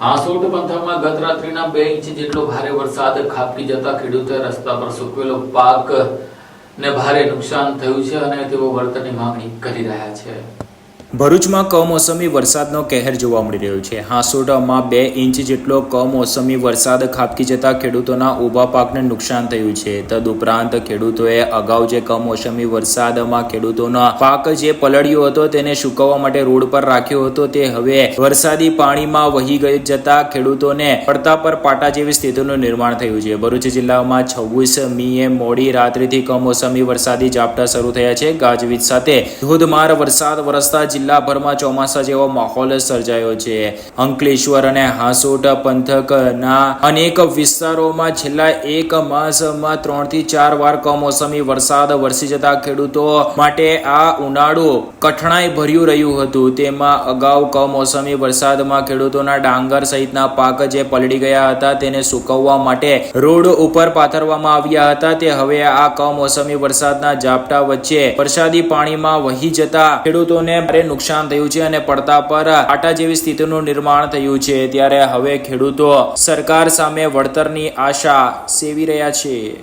હાંસોટ પંથકમાં ગત રાત્રિના બે ઇંચ જેટલો ભારે વરસાદ ખાબકી જતા ખેડૂતો રસ્તા પર સૂકવેલો પાક ને ભારે નુકસાન થયું છે અને તેઓ વળતરની માંગણી કરી રહ્યા છે. ભરૂચમાં કમોસમી વરસાદનો કહેર જોવા મળી રહ્યો છે. હાંસોટામાં બે ઇંચ જેટલો કમોસમી વરસાદ ખાબકી જતા ખેડૂતોના ઊભા પાકને નુકસાન થયું છે. તદુપરાંત ખેડૂતોએ અગાઉ જે કમોસમી વરસાદમાં ખેડૂતોનો પાક જે પલળ્યો હતો તેને સુકવવા માટે રોડ પર રાખ્યો હતો તે હવે વરસાદી પાણીમાં વહી ગઈ જતા ખેડૂતોને પડતા પર પાટા જેવી સ્થિતિનું નિર્માણ થયું છે. ભરૂચ જિલ્લામાં છવ્વીસ મીએ મોડી રાત્રિથી કમોસમી વરસાદી ઝાપટા શરૂ થયા છે. ગાજવીજ સાથે ધોધમાર વરસાદ વરસતા જિલ્લાભરમાં ચોમાસા જેવો માહોલ સર્જાયો છે. અંકલેશ્વર અને હાંસોટ પંથકના અનેક વિસ્તારોમાં છેલ્લા એક માસમાં ત્રણથી ચાર વાર કમોસમી વરસાદ વરસી જતા ખેડૂતો માટે આ ઉનાળુ કઠણાઈ ભર્યું રહ્યું હતું. તેમાં અગાઉ કમોસમી વરસાદમાં ખેડૂતોના ડાંગર સહિતના પાક જે પલળી ગયા હતા તેને સુકવવા માટે રોડ ઉપર પાથરવામાં આવ્યા હતા. તે હવે આ કમોસમી વરસાદના ઝાપટા વચ્ચે વરસાદી પાણીમાં વહી જતા ખેડૂતોને ભારે નુકસાન થયું છે અને પડતા પર આટા જેવી સ્થિતિનું નિર્માણ થયું છે. ત્યારે હવે ખેડૂતો સરકાર સામે વળતરની આશા સેવી રહ્યા છે.